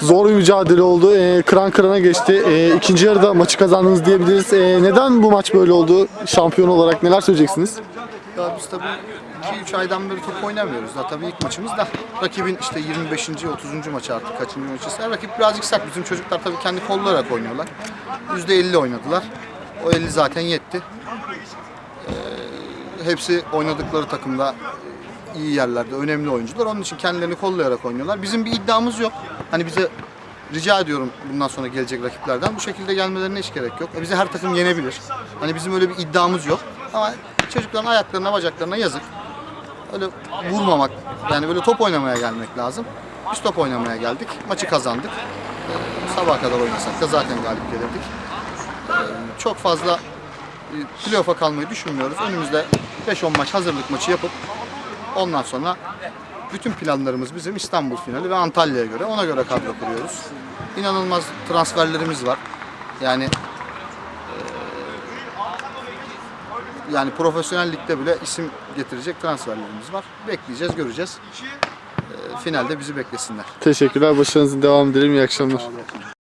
Zor bir mücadele oldu. Ee, kıran kırana geçti. Ee, ikinci yarıda maçı kazandınız diyebiliriz. Ee, neden bu maç böyle oldu? Şampiyon olarak neler söyleyeceksiniz? Ya biz tabii 2-3 aydan beri top oynamıyoruz. Daha tabii ilk maçımız da rakibin işte 25. 30. maçı artık kaçıncı maçı. Rakip birazcık sert. Bizim çocuklar tabii kendi kollayarak oynuyorlar. %50 oynadılar. O 50 zaten yetti. Ee, hepsi oynadıkları takımda iyi yerlerde, önemli oyuncular. Onun için kendilerini kollayarak oynuyorlar. Bizim bir iddiamız yok. Hani bize rica ediyorum bundan sonra gelecek rakiplerden bu şekilde gelmelerine hiç gerek yok. E bizi her takım yenebilir. Hani bizim öyle bir iddiamız yok. Ama çocukların ayaklarına, bacaklarına yazık. Öyle vurmamak, yani böyle top oynamaya gelmek lazım. Biz top oynamaya geldik, maçı kazandık. Ee, sabaha kadar oynasak da zaten galip gelirdik. Ee, çok fazla e, playoff'a kalmayı düşünmüyoruz. Önümüzde 5-10 maç hazırlık maçı yapıp ondan sonra bütün planlarımız bizim İstanbul finali ve Antalya'ya göre. Ona göre kadro kuruyoruz. İnanılmaz transferlerimiz var. Yani e, yani profesyonel ligde bile isim getirecek transferlerimiz var. Bekleyeceğiz, göreceğiz. E, finalde bizi beklesinler. Teşekkürler. Başarınızın devam dilerim. İyi akşamlar.